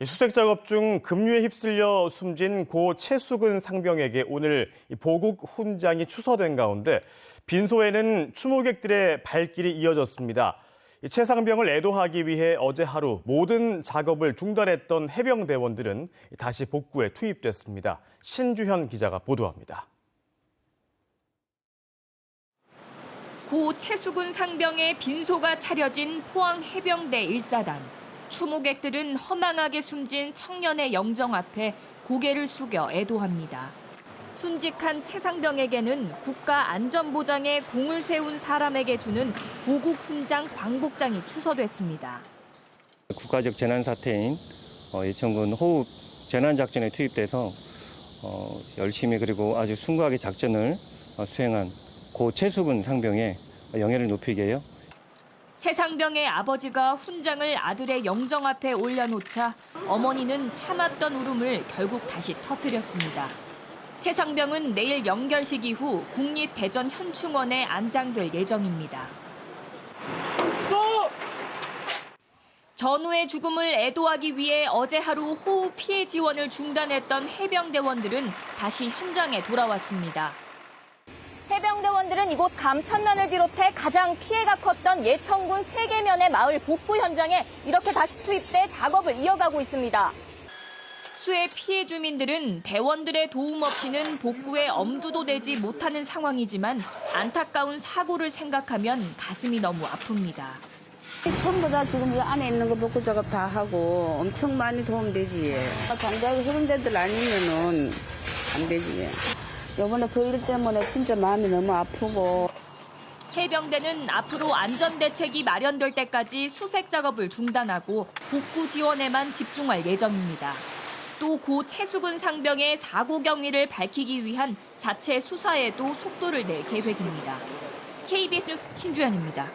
이 수색 작업 중 급류에 휩쓸려 숨진 고 최수근 상병에게 오늘 이 보국 훈장이 추서된 가운데 빈소에는 추모객들의 발길이 이어졌습니다. 이최 상병을 애도하기 위해 어제 하루 모든 작업을 중단했던 해병대원들은 다시 복구에 투입됐습니다. 신주현 기자가 보도합니다. 고 최수근 상병의 빈소가 차려진 포항 해병대 일사단. 추모객들은 허망하게 숨진 청년의 영정 앞에 고개를 숙여 애도합니다. 순직한 최 상병에게는 국가 안전보장에 공을 세운 사람에게 주는 보국 훈장 광복장이 추서됐습니다. 국가적 재난 사태인 어, 예천군 호흡 재난 작전에 투입돼서 어, 열심히 그리고 아주 숭고하게 작전을 어, 수행한 고 최수근 상병의 영예를 위하여 최 상병의 아버지가 훈장을 아들의 영정 앞에 올려놓자 어머니는 참았던 울음을 결국 다시 터뜨렸습니다. 최 상병은 내일 연결식 이후 국립대전 현충원에 안장될 예정입니다. 전우의 죽음을 애도하기 위해 어제 하루 호우 피해 지원을 중단했던 해병대원들은 다시 현장에 돌아왔습니다. 해병대원들은 이곳 감천면을 비롯해 가장 피해가 컸던 예천군 세계면의 마을 복구 현장에 이렇게 다시 투입돼 작업을 이어가고 있습니다. 수해 피해 주민들은 대원들의 도움 없이는 복구에 엄두도 내지 못하는 상황이지만 안타까운 사고를 생각하면 가슴이 너무 아픕니다. 전부 다 지금 이 안에 있는 거 복구 작업 다 하고 엄청 많이 도움되지. 장작 해병대들 아니면은 안 되지. 요번에 그 일 때문에 진짜 마음이 너무 아프고. 해병대는 앞으로 안전 대책이 마련될 때까지 수색 작업을 중단하고 복구 지원에만 집중할 예정입니다. 또 고 최수근 상병의 사고 경위를 밝히기 위한 자체 수사에도 속도를 낼 계획입니다. KBS 뉴스 신주연입니다.